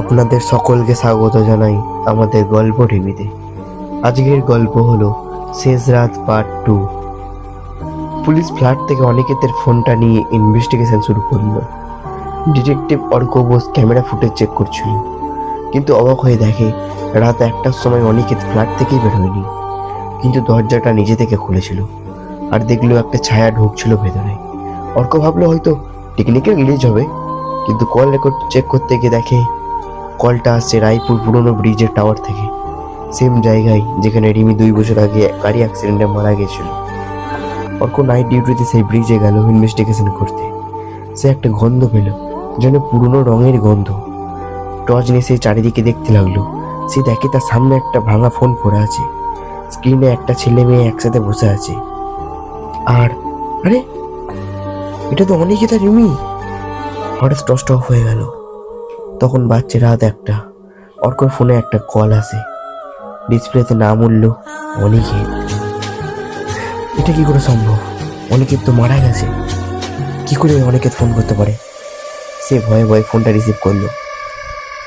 আপনাদের সকলকে স্বাগত জানাই আমাদের গল্প টিভিতে। আজকের গল্প হলো শেষ রাত পার্ট টু পুলিশ ফ্ল্যাট থেকে অনিকেতের ফোনটা নিয়ে ইনভেস্টিগেশন শুরু করল। Detective Arka Bose camera footage check করছিল। কিন্তু অবাক হয়ে দেখে, রাত একটার সময় অনিকেত ফ্ল্যাট থেকেই বেরোয়নি কিন্তু দরজাটা নিজে থেকে খুলেছিল আর দেখল একটা ছায়া ঢুকছিল ভেতরে। অর্ক ভাবলো হয়তো টেকনিক্যাল গ্লিচ হবে, কিন্তু কল রেকর্ড চেক করতে গিয়ে দেখে কলটা আসছে রায়পুর পুরনো ব্রিজের টাওয়ার থেকে। সেম জায়গায় যেখানে রিমি দুই বছর আগে গাড়ি অ্যাক্সিডেন্টে মারা গেছিল। অর্ক নাইট ডিউটিতে সেই ব্রিজে গেল ইনভেস্টিগেশন করতে। সে একটা গন্ধ পেল, যেন পুরনো রঙের গন্ধ। টর্চ নিয়ে সেই চারিদিকে দেখতে লাগল। সে দেখে তার সামনে একটা ভাঙা ফোন পড়ে আছে। স্ক্রিনে একটা ছেলে মেয়ে একসাথে বসে আছে। আর, আরে, এটা তো অনেকে তার রিমি। হঠাৎ টর্চটা অফ হয়ে গেল। তখন বাচ্চা রাত একটা। অর্কর ফোনে একটা কল আসে। ডিসপ্লেতে নাম উঠল অনিকেত। এটা কি করে সম্ভব? অনিকেত তো মারা গেছে। কি করে অনিকেত ফোন করতে পারে? সে ভয়ে ভয়ে ফোনটা রিসিভ করল।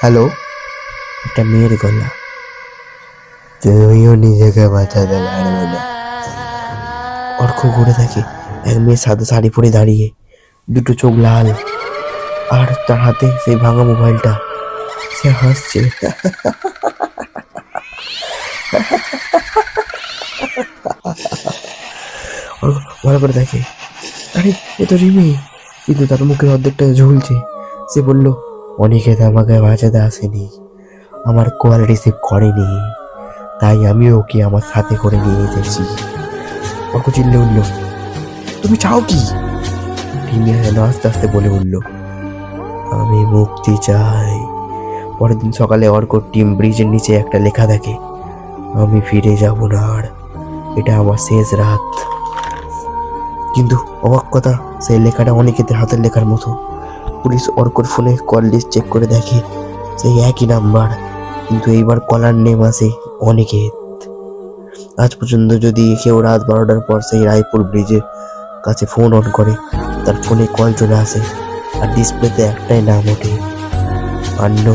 হ্যালো? একটা মেয়ের গলা। তুমিও নিজেকে বাঁচাতে পারবে না। অর্ক ঘুরে থাকে। এক মেয়ে সাদা শাড়ি পরে দাঁড়িয়ে। দুটো চোখ লাল। আর তার হাতে সেই ভাঙা মোবাইলটা। সে হাসছে। ভালো করে দেখে। আরে, এ তো রিমি। কিন্তু তার মুখের অর্ধেকটা ঝুলছে। সে বলল, অনেকে আমাকে বাঁচাতে আসেনি। আমার কল রিসিভ করেনি। তাই আমি ওকে আমার সাথে করে নিয়ে এসেছি। অর্ক চিল্লে উঠল, তুমি চাও কি? রিমি যেন আস্তে আস্তে বলে উঠল আমি মুক্তি চাই। পরের দিন সকালে অর্ক টিম ব্রিজের নিচে একটা লেখা দেখে, আমি ফিরে যাব না আর। এটা আমার শেষ রাত। কিন্তু অবাক কথা, সেই লেখাটা অনেকেতে হাতের লেখার মতো। পুলিশ অর্কর ফোনে কল লিস্ট চেক করে দেখে, সেই একই নাম্বার। কিন্তু এইবার কলার নেম আসে অনিকেত। আজ পর্যন্ত যদি কেউ রাত বারোটার পর সেই রায়পুর ব্রিজের কাছে ফোন অন করে, তার ফোনে কল চলে আসে। আর ডিসপ্লেতে একটাই নাম ওঠে। আন্ন